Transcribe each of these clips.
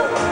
you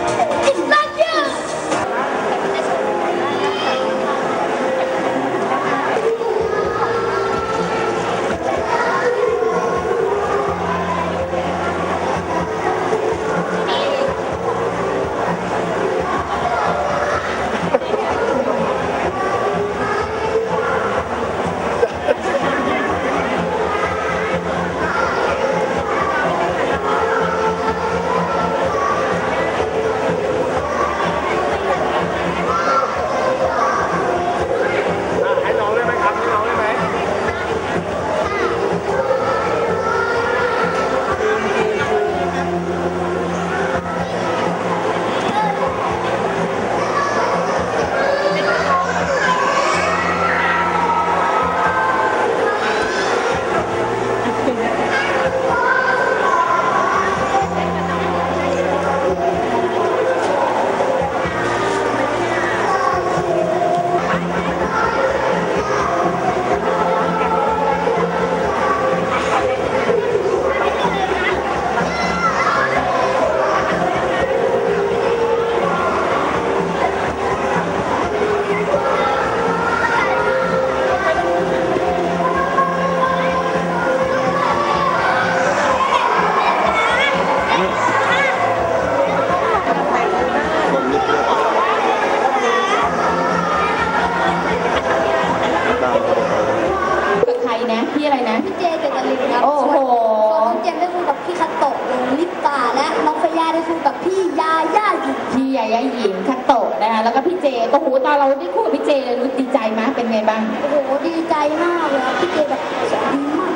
ยินพี่ยายาหญิงคัตโตะนะคะแล้วก็พี่เจก็หูตอนเราได้คู่กับพี่เจเลยรู้ดีใจไหมเป็นไงบ้างโอ้โหดีใจมากเลยครับพี่เจแบบสอนดีมาก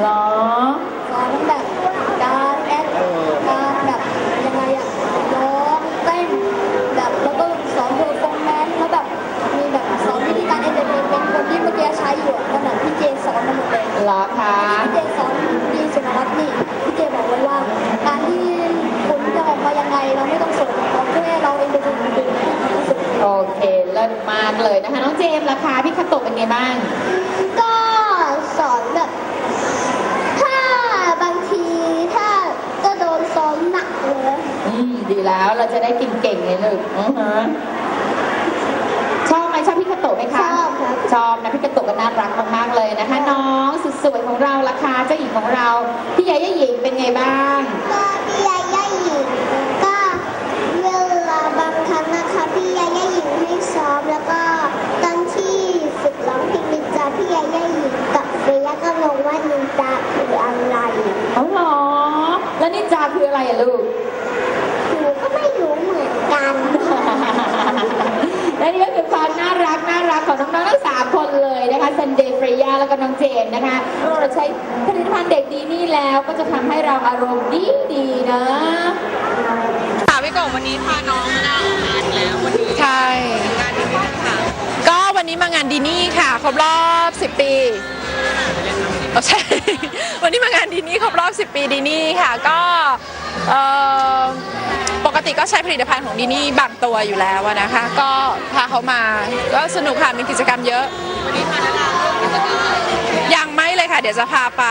เหรอสอนทั้งแบบ เลยนะคะน้องเจมส์ราคาพี่คัตโตะเป็นไงบ้าง ก็สอนแบบ ถ้าบางทีถ้าก็โดนซ้อมหนักเลยอืมดีแล้วเราจะได้กินเก่งเลยลูกอือฮะชอบไหมชอบพี่คัตโตะไหมชคะอบครับชอบนะพี่กระตุกก็น่ารักมากๆเลยนะคะ น้องสุดสวยของเราราคาเจ้าหญิงของเราพี่ยายาหญิงเป็นไงบ้าง ก็พี่ยาย่าหญิงก็เวลาบางครั้งนะคะพี่ยาย่าหญิงให้ซ้อมแล้วก็ตอนที่ฝึกร้องเพลงนินจาพี่ยาย่าหญิง กับเฟย่าก็งงว่านินจาคืออะไรอ๋อเหรอ แล้วนินจาคืออะไรอะลูก หนูก็ไม่รู้เหมือนกันและนี่ก็คือความน่ารักน่ารักของน้องๆทั้งสามคนเลยนะคะซันเดย์ฟรียาแล้วก็น้องเจนนะคะเราใช้ผลิตภัณฑ์เด็กดีนี่แล้วก็จะทำให้เราอารมณ์ดีดีๆนะ ค่ะพี่กบวันนี้พาน้องมาออกงานแล้ววันนี้ใช่ งานดีนี่นะคะก็วันนี้มางานดีนี่ค่ะ ครบรอบ 10 ปีเออ ใช่ วันนี้มางานดีนี่ครบรอบ 10 ปีดีนี่ค่ะก็ปกติก็ใช้ผลิตภัณฑ์ของดีนี่บางตัวอยู่แล้วนะคะ ก็พาเขามาก็สนุกค่ะมีกิจกรรมเยอะวันนี้พานาราร่วกิจกรรมอะไรยังไม่เลยค่ะ เดี๋ยวจะพาไป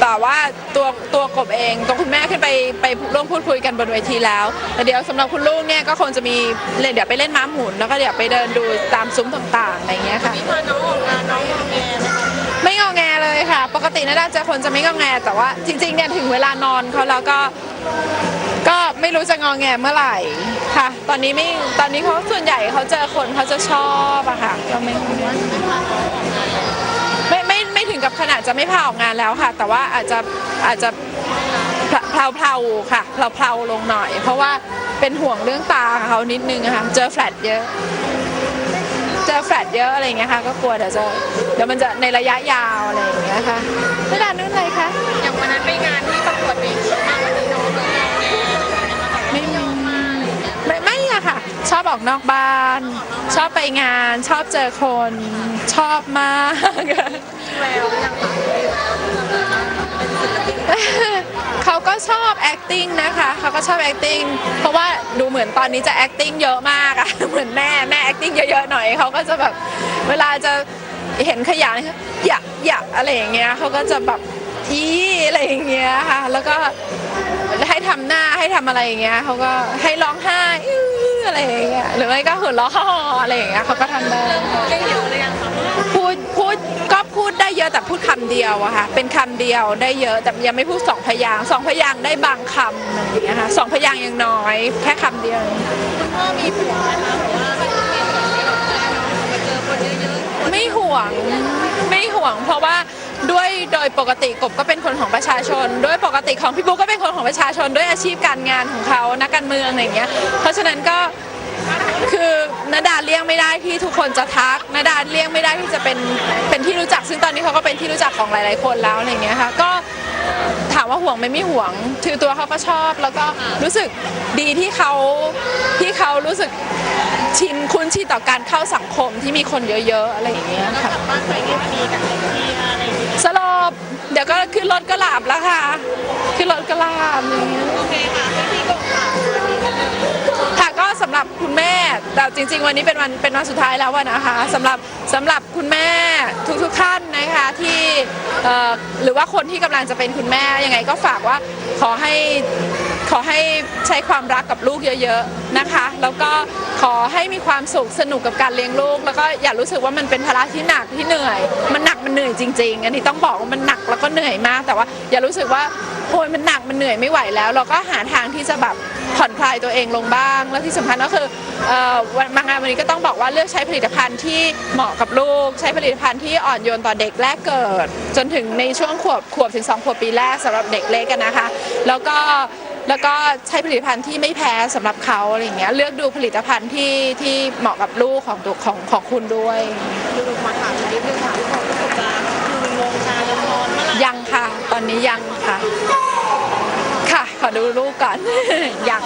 แต่ว่าตัวตัวกบเองตัวคุณแม่ขึ้นไปไปร่วมพูดคุยกันบนเวทีแล้วแต่เดี๋ยวสำหรับคุณลูกเนี่ยก็คงจะมีเล่นเดี๋ยวไปเล่นม้าหมุนแล้วก็เดี๋ยวไปเดินดูตามซุ้มต่างๆอะไรเงี้ยค่ะวันนี้พาน้อ งอแงเลยค่ะ ปกตินาดาเจอคนจะไม่งอแง แต่ว่าจริงๆเนี่ยถึงเวลานอนเขาแล้วก็ก็ไม่รู้จะงอแงเมื่อไหร่ค่ะ ตอนนี้ไม่ตอนนี้เขาส่วนใหญ่เขาเจอคนเขาจะชอบอะค่ะก็ไม่ไม่ไม่ไม่ถึงกับขนาดจะไม่พาออกงานแล้วค่ะ แต่ว่าอาจจะอาจจะเพลาเพลาๆค่ะเพลาเพลาๆลงหน่อย เพราะว่าเป็นห่วงเรื่องตาเขานิดนึงอะค่ะเจอแฟลชเยอะ เจอแฟลชเยอะอะไรอย่างเงี้ยค่ะ ก็กลัวเดี๋ยวจะเดี๋ยวมันจะในระยะยาวอะไรอย่างเงี้ยค่ะไม่ดานนู้นอะไรคะอย่างวันนั้นไปงานที่ประกวดปีมาวันนี้น้องเลยงอแงไม่มีไม่ไม่อะค่ะ ชอบออกนอกบ้าน ชอบไปงาน ชอบเจอคน ชอบมากแววยัง เขาก็ชอบ acting นะคะเขาก็ชอบ acting เพราะว่าดูเหมือนตอนนี้จะ acting เยอะมากอะเหมือนแม่แม่ acting เยอะๆหน่อยเขาก็จะแบบเวลาจะเห็นขยะเนี่ยอย่าอย่าอะไรอย่างเงี้ยเขาก็จะแบบอีอะไรอย่างเงี้ยค่ะแล้วก็ให้ทำหน้าให้ทำอะไรอย่างเงี้ยเขาก็ให้ร้องอะไรอย่างเงี้ยหรือไม่ก็หัวเราะฮ่อๆอะไรอย่างเงี้ยเขาก็ทำได้ได้เยอะเลยยังคะพูดพูดก็พูดได้ เยอะแต่พูดคำเดียวอะค่ะเป็นคำเดียวได้เยอะแต่ยังไม่พูดสองพยางสองพยางได้บางคำอะไรอย่างเงี้ยค่ะสองพยางยังน้อยแค่คำเดียวคุณพ่อมีห่วงไหมคะว่าม่ต้องมีห่วงไม่หรอกแต่น้องมาเจอคนเยอะๆไม่ห่วงไม่ห่วง เพราะว่าด้วยโดยปกติกบก็เป็นคนของประชาชน ด้วยปกติของพี่บุ๊กก็เป็นคนของประชาชน ด้วยอาชีพการงานของเขานักการเมืองอะไรอย่างเงี้ยเพราะฉะนั้นก็ ยงไม่ได้ที่ทุกคนจะทักนาดาเลี่ยงไม่ได้ที่จะเป็นเป็นที่รู้จัก ซึ่งตอนนี้เขาก็เป็นที่รู้จักของหลาย ๆ คนแล้วอะไรอย่างเงี้ยค่ะก็ถามว่าห่วงไหมไม่ห่วงถือตัวเขาก็ชอบ แล้วก็รู้สึกดีที่เขาที่เขารู้สึกชินคุ้นชินต่อการเข้าสังคมที่มีคนเยอะ ๆ อะไรอย่างเงี้ยค่ะกลับบ้านไปนี่มีกับเที่ยวอะไรอย่างเงี้ยสลบเดี๋ยวก็ขึ้นรถก็หลับแล้วค่ะขึ้นรถก็หลับอย่างเงี้ยโอเคค่ะให้พี่กบค่ะ วันนี้กันเลยค่ะก็สำหรับคุณแม่ แต่จริง ๆ วันนี้เป็นวันเป็นวันสุดท้ายแล้วนะคะสำหรับสำหรับคุณแม่ทุกๆท่านนะคะที่หรือว่าคนที่กำลังจะเป็นคุณแม่ยังไงก็ฝากว่าขอให้ขอให้ใช้ความรักกับลูกเยอะ ๆนะคะ แล้วก็ขอให้มีความสุขสนุกกับการเลี้ยงลูก แล้วก็อย่ารู้สึกว่ามันเป็นภาระที่หนักที่เหนื่อย มันหนักมันเหนื่อยจริง ๆ อันนี้ต้องบอกว่ามันหนักแล้วก็เหนื่อยมาก แต่ว่าอย่ารู้สึกว่า โอยมันหนักมันเหนื่อยไม่ไหวแล้ว เราก็หาทางที่จะแบบผ่อนคลายตัวเองลงบ้าง แล้วที่สำคัญก็คือเอ่อวันมางานวันนี้ก็ต้องบอกว่าเลือกใช้ผลิตภัณฑ์ที่เหมาะกับลูก ใช้ผลิตภัณฑ์ที่อ่อนโยนต่อเด็กแรกเกิด จนถึงในช่วงขวบขวบถึงสองขวบปีแรกสำหรับเด็กเล็กกันนะคะ แล้วก็แล้วก็ใช้ผลิตภัณฑ์ที่ไม่แพ้สำหรับเขาอะไรอย่างเงี้ยเลือกดูผลิตภัณฑ์ที่ที่เหมาะกับลูกของตัวของของคุณด้วยดูมาถามนิดนึงค่ะพี่กบพี่กบจะคืนวงการละครเมื่อไหร่ยังค่ะตอ นนี้ยังค่ะ ค่ะ ขอดูลูกก่อน ยัง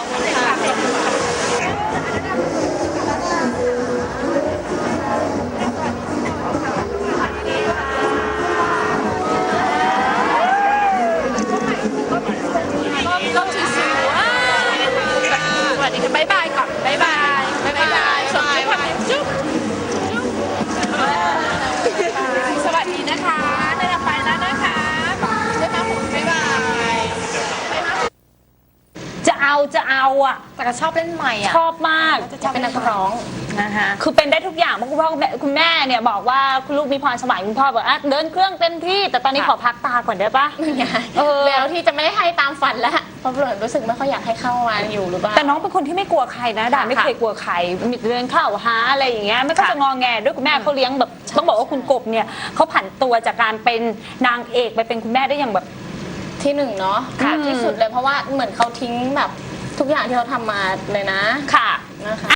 จะเอาจะเอาอะ แต่ก็ชอบเล่นใหม่อะชอบมาก จะเป็นนักร้องนะคะ คือเป็นได้ทุกอย่างเพราะคุณพ่อคุณแม่คุณแม่เนี่ยบอกว่าคุณลูกมีพรสวรรค์คุณพ่อบอกอะเดินเครื่องเต็มที่ แต่ตอนนี้ค่ะขอพักตาก่อนได้ปะเออแล้วที่จะไม่ได้ให้ตามฝันแล้วเพราะเริ่มรู้สึกไม่ค่อยอยากให้เข้ามาอยู่หรือเปล่าแต่น้องเป็นคนที่ไม่กลัวใครนะดาค่ะไม่เคยกลัวใครมีเดินเข้าหาอะไรอย่างเงี้ยไม่ก็ค่ะจะงอแงด้วยคุณแม่เขาเลี้ยงแบบต้องบอกว่าคุณกบเนี่ยเขาผันตัวจากการเป็นนางเอกไปเป็นคุณแม่ได้อย่างแบบที่หนึ่งเนาะค่ะอืมที่สุดเลยเพราะว่าเหมือนเขาทิ้งแบบ ทุกอย่างที่เราทำมาเลยนะค่ะ นะคะ